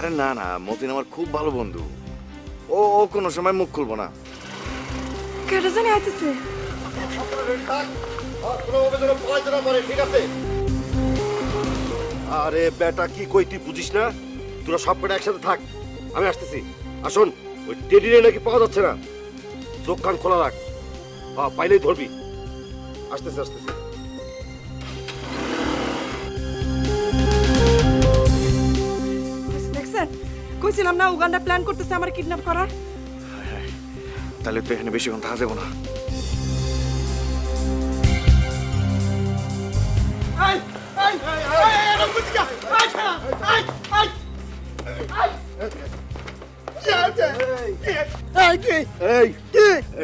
আরে না না মতিন আমার খুব ভালো বন্ধু। ও ও কোনো সময় মুখ খুলবো না। কেটে জানি আইতেছে। আরে বেটা কি কই তুই বুঝিস না? তোরা সব কটা একসাথে থাক আমি আসতেছি। আসুন ওই টেডিরে নাকি পাওয়া যাচ্ছে না। চোখ কান খোলা রাখ। পাইলেই ধরবি। আসতেছি আসতেছি। কইছিলাম না উগান্ডা প্ল্যান করতেছে আমার কিডন্যাপ করার তাহলে তো এখানে বেশিক্ষণ থাকা যাব না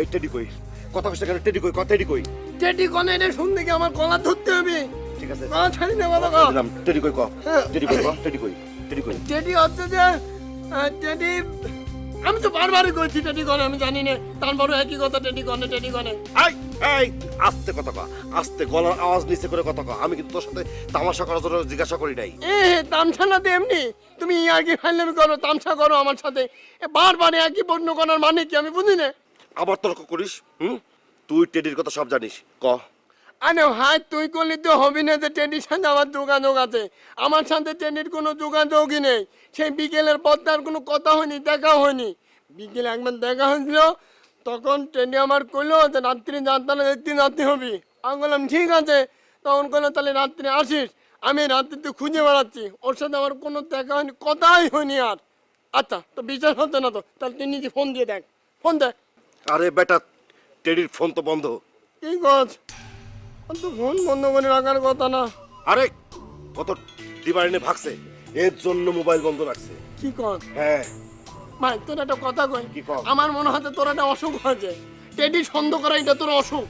টেডি কই কথা কেন টেডি কই কথা টেডি কই টেডি কোনে রে শুনতে কি আমার গলা ধরতে হবে ঠিক আছে গলা ছাড়ি না বলো টেডি কই ক হ্যাঁ। টেডি কই ক টেডি কই টেডি কই টেডি হচ্ছে যে আহ, টেডি আমি তো বারবারই কইছি টেডি করে আমি জানি না। তারপরে একই কথা টেডি করে টেডি করে এই এই আস্তে কথা ক আস্তে গলার আওয়াজ নিচে করে কথা ক। আমি কিন্তু তোর সাথে তামাশা করার জন্য জিজ্ঞাসা করি নাই। এ তামসা না তো এমনি। তুমি আর কি ফাইলামি করো তামসা করো আমার সাথে। এ বারবার একই বন্য করার মানে কি আমি বুঝি না। আবার তর্ক করিস হুম? তুই টেডির কথা সব জানিস। ক। আরে হাই তুই করলি তো হবি না যে টেডির সাথে আমার যোগাযোগ আছে। আমার সাথে টেডির কোনো যোগাযোগই নেই। সেই বিকেলের পর তার কোনো কথা হয়নি দেখা হয়নি। বিকেলে একবার দেখা হয়েছিল তখন টেডি আমার কইলো যে রাত্রি যাত্রা দেখতে যাতে হবি। আমি বললাম ঠিক আছে। তখন কইলো তাহলে রাত্রে আসিস। আমি রাত্রি রাত্রিতে খুঁজে বেড়াচ্ছি। ওর সাথে আমার কোনো দেখা হয়নি কথাই হয়নি আর। আচ্ছা তো বিশ্বাস হতো না তো? তাহলে তুই নিজে ফোন দিয়ে দেখ। ফোন দেখ আরে বেটা টেডির ফোন তো বন্ধ। কি কর তো ফোন বন্ধ করে রাখার কথা না। আরে কত দিবারিনে ভাগছে। এর জন্য মোবাইল বন্ধ রাখছে। কি কর? হ্যাঁ। ভাই তোর একটা কথা কই? কি কও? আমার মনে হয় তোর একটা অসুখ হয়েছে। টেডি সন্দেহ করা এটা তোর অসুখ।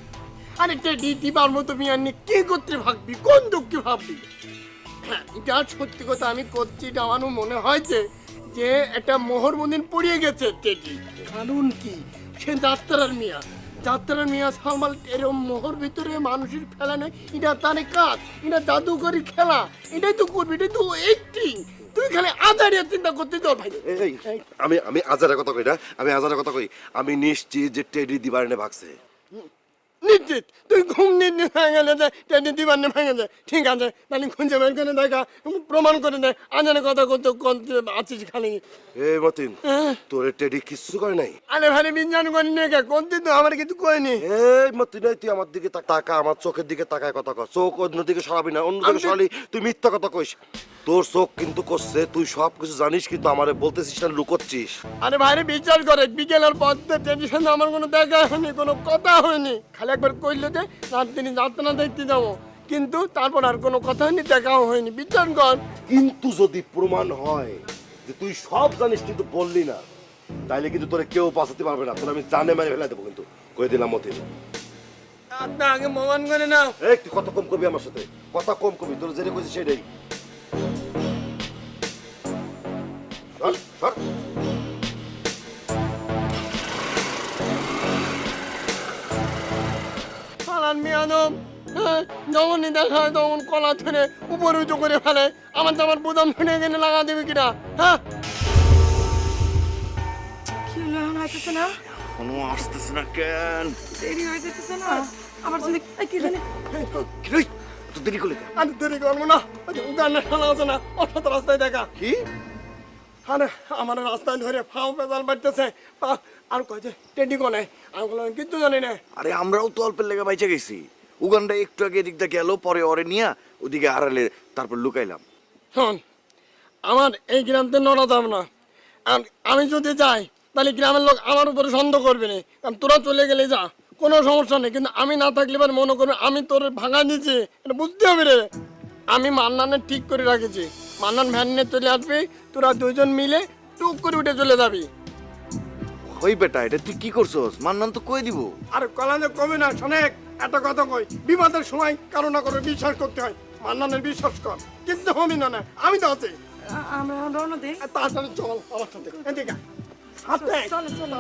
আরে টেডি দিবার মতো মিয়ার নিয়ে কি করতে ভাববি কোন দুঃখে ভাববি? হ্যাঁ এটা সত্যি কথা আমি করছি এটা আমারও মনে হয়েছে যে একটা মোহরমদিন পড়িয়ে গেছে টেডি। কারণ কি? সে যাত্রার মিয়া। যাত্রার নিয়ে সামাল এরম মোহর ভিতরে মানুষের ফেলা নেই এটা তার কাজ, এটা জাদুকরি খেলা, এটাই তো করবি, এটাই তো একটিং। তুই খালি আজারিয়া চিন্তা করতে তোর ভাই। আমি আমি আজারের কথা কই না, আমি আজারের কথা কই। আমি নিশ্চিত যে টেডি দিবারিনে ভাগছে। নিশ্চিত তুই ঘুম নিয়ে হয়ে গেলে যে টেনে দিবার না ভেঙে যায় ঠিক আছে তাহলে খুঁজে বের করে দেখা প্রমাণ করে দেয় আজানের কথা করতে আছিস খালি এ মতিন তোরে টেডি কিচ্ছু করে নাই? আরে ভাই বিজ্ঞান করি না কে কোন দিন তো আমার কিছু কয়নি এই মতিন তুই আমার দিকে তাকা আমার চোখের দিকে তাকায় কথা কর চোখ অন্য দিকে সরাবি না অন্য দিকে আমি তো- সরালি তুই মিথ্যা কথা কইস। তোর চোখ কিন্তু করছে তুই সব কিছু জানিস কিন্তু আমারে বলতেছিস না লুকোচ্ছিস। আরে ভাইরে বিচার করে বিকেলের পর টেনশন আমার কোনো দেখা হয়নি কোনো কথা হয়নি। খালি একবার কইলে যে রাত্রি যাত্রা দেখতে যাব। কিন্তু তারপর আর কোনো কথা হয়নি দেখাও হয়নি বিচার কর। কিন্তু যদি প্রমাণ হয় যে তুই সব জানিস কিন্তু বললি না তাইলে কিন্তু তোরে কেউ বাঁচাতে পারবে না। তোর আমি জানে মেরে ফেলে দেবো কিন্তু কয়ে দিলাম মতিন। আপনি আগে মমান করে নাও। এই তুই কথা কম করবি আমার সাথে কথা কম করবি তোর যেটা কইছিস সেটাই। পালান মিয়াদম হ্যাঁ? যখনই দেখা হয় তখন কলা ধরে উপরে উঁচু করে ফেলে। আমার তো আমার বুদাম ফেটে এখানে লাগা দেবে কিনা হ্যাঁ? কি হলো এখন আইতেছে না? কোনো আসতেছে না কেন? দেরি হয়ে যেতেছে না? আমার জন্য কি জানি কি রে? তো দেরি করলি আমি দেরি করব না। ওই যে খেলা আছে না সাথে রাস্তায় দেখা। কি? আরে আমার রাস্তায় ধরে ফাও পেদাল বাড়তেছে আর কয়েছে টেডি কোনে? আমি বললাম কিচ্ছু জানি না। আরে আমরাও তো অল্পের লেগে বাইচে গেছি। উগান্ডা একটু আগে এদিক দিয়ে গেল পরে ওরে নিয়া ওদিকে আড়ালে তারপর লুকাইলাম। শোন আমার এই গ্রামতে নড়া যাবে না। আর আমি যদি যাই তাহলে গ্রামের লোক আমার উপরে সন্দেহ করবে না। কারণ তোরা চলে গেলে যা কোনো সমস্যা নেই। কিন্তু আমি না থাকলে এবার মনে করবে আমি তোর ভাঙা দিয়েছি। এটা বুঝতে হবে রে। আমি মান্নানের ঠিক করে রাখেছি। মান্নান ভ্যান নিয়ে চলে আসবি তোরা দুজন মিলে টুক করে উঠে চলে যাবি। ওই বেটা এটা তুই কি করছস? মান্নান তো কই দিব? আর কলাজে কমে না শোনেক এত কথা কই। বিপদের সময় কারও না করে বিশ্বাস করতে হয়। মান্নানের বিশ্বাস কর। কিন্তু হমি না না আমি তো আছি। আমি আমরা রওনা দিই। তাড়াতাড়ি চল আমার সাথে। এদিকে। হাতে চল চলো।